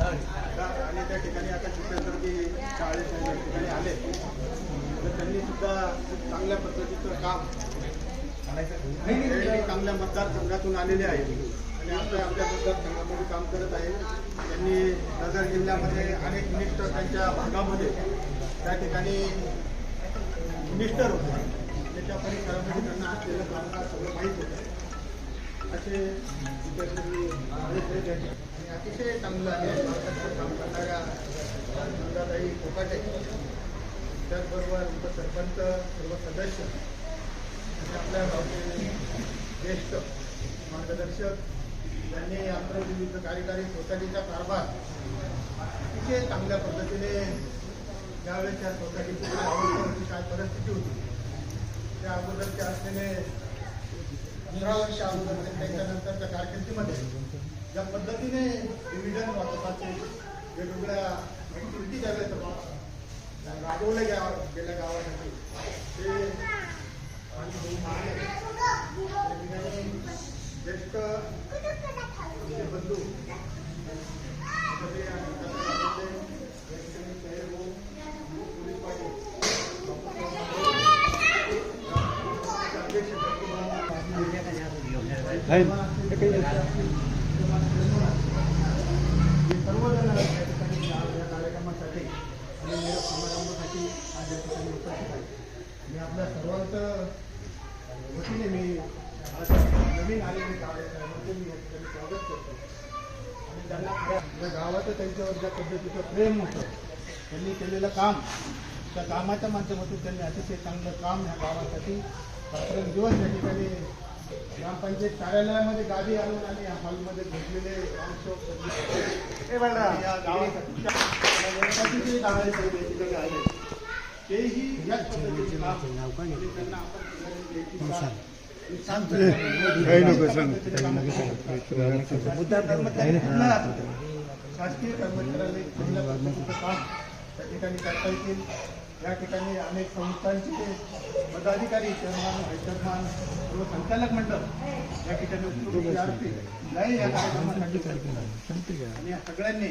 आणि त्या ठिकाणी आता चित्रकर्ती चाळीस ठिकाणी आले. तर त्यांनी सुद्धा खूप चांगल्या पद्धतीचं काम चांगल्या मतदारसंघातून आलेले आहेत. आणि आपल्या आपल्या मतदारसंघामध्ये काम करत आहे त्यांनी नगर जिल्ह्यामध्ये अनेक मिनिस्टर त्यांच्या भागामध्ये त्या ठिकाणी मिनिस्टर होते. त्याच्या परिसरामध्ये त्यांना असलेलं कामकाज सगळं माहीत होतं. असे आणि अतिशय चांगलं आहे. भारताचं काम करणाऱ्या नंदाताई कोकाटे त्याचबरोबर उपसरपंच सर्व सदस्य आणि आपल्या गावचे ज्येष्ठ मार्गदर्शक यांनी अमरावती विविध कार्यकारी सोसायटीचा कारभार अतिशय चांगल्या पद्धतीने ज्यावेळेस त्या सोसायटीची काय होती काय परिस्थिती होती त्या अगोदरच्या असलेले पंधरा वर्ष अगोदर त्याच्यानंतरच्या कारकिर्दीमध्ये ज्या पद्धतीने डिव्हिजन वाटपाचे वेगवेगळ्या ऍक्टिव्हिटी ज्यावेळेस राबवल्या गेल्या गावासाठी ते आणि दोन मागे त्या ठिकाणी ज्येष्ठ आमचे बंधू सगळे आणि त्याच्या गावातले या ठिकाणी साहेब भाऊ, पोलीस पाटील, डॉक्टर अध्यक्ष हे सर्वजण या ठिकाणी या या कार्यक्रमासाठी आणि निरोप समारंभासाठी आज या ठिकाणी उपस्थित आहे. मी आपल्या सर्वांचं वतीने मी आज नवीन आलेले कार्यक्रमाचे मी या ठिकाणी स्वागत करतो आणि त्यांना खऱ्या गावाचं त्यांच्यावर ज्या पद्धतीचं प्रेम होतं. त्यांनी केलेलं काम त्या कामाच्या माध्यमातून त्यांनी अतिशय चांगलं काम ह्या गावासाठी दिवस या ठिकाणी ग्रामपंचायत कार्यालयामध्ये गादी आणून आणि या हॉलमध्ये घेतलेले तेही याच पद्धतीचे त्यांना आपण सांग. शासकीय कर्मचाऱ्याला पद्धतीचं काम त्या ठिकाणी करता येतील. या ठिकाणी अनेक संस्थांचे पदाधिकारी चेअरमॅन व्हाईस चेअरमॅन सर्व संचालक मंडळ या ठिकाणी उपस्थित नाही या कार्यक्रमासाठी. आणि या सगळ्यांनी